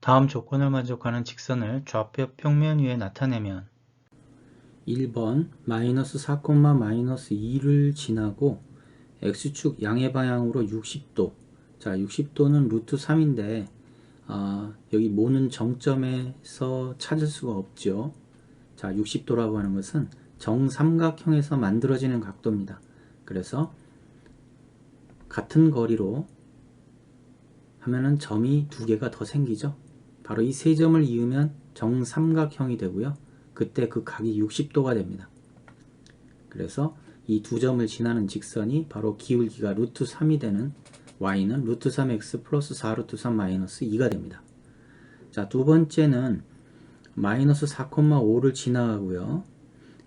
다음 조건을 만족하는 직선을 좌표 평면 위에 나타내면 1번 마이너스 4, 마이너스 2를 지나고 x축 양의 방향으로 60도. 자 60도는 루트 3인데 아, 여기 모는 정점에서 찾을 수가 없죠. 자 60도라고 하는 것은 정삼각형에서 만들어지는 각도입니다. 그래서 같은 거리로 하면은 점이 두 개가 더 생기죠 바로 이 세 점을 이으면 정삼각형이 되고요 그때 그 각이 60도가 됩니다. 그래서 이 두 점을 지나는 직선이 바로 기울기가 루트 3이 되는 y는 루트 3x 플러스 4 루트 3 마이너스 2가 됩니다. 자, 두 번째는 마이너스 4,5를 지나가고요.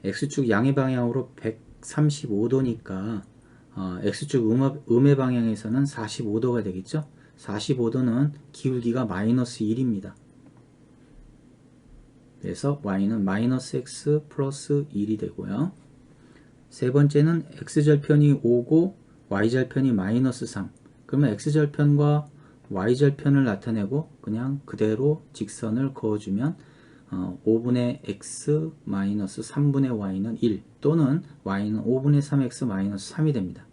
x축 양의 방향으로 135도니까 어, x축 음의, 방향에서는 45도가 되겠죠. 45도는 기울기가 마이너스 1입니다. 그래서 y는 마이너스 x 플러스 1이 되고요. 세 번째는 x절편이 5고 y절편이 마이너스 3 그러면 x절편과 y절편을 나타내고 그냥 그대로 직선을 그어주면 어, 5분의 x 마이너스 3분의 y는 1 또는 y는 5분의 3x 마이너스 3이 됩니다.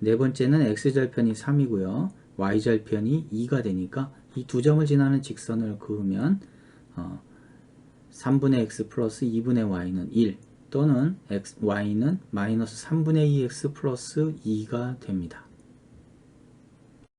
네 번째는 x절편이 3이고요. Y절편이 2가 되니까 이 두 점을 지나는 직선을 그으면 어, 3분의 x 플러스 2분의 y는 1 또는 x, y는 마이너스 3분의 2x 플러스 2가 됩니다.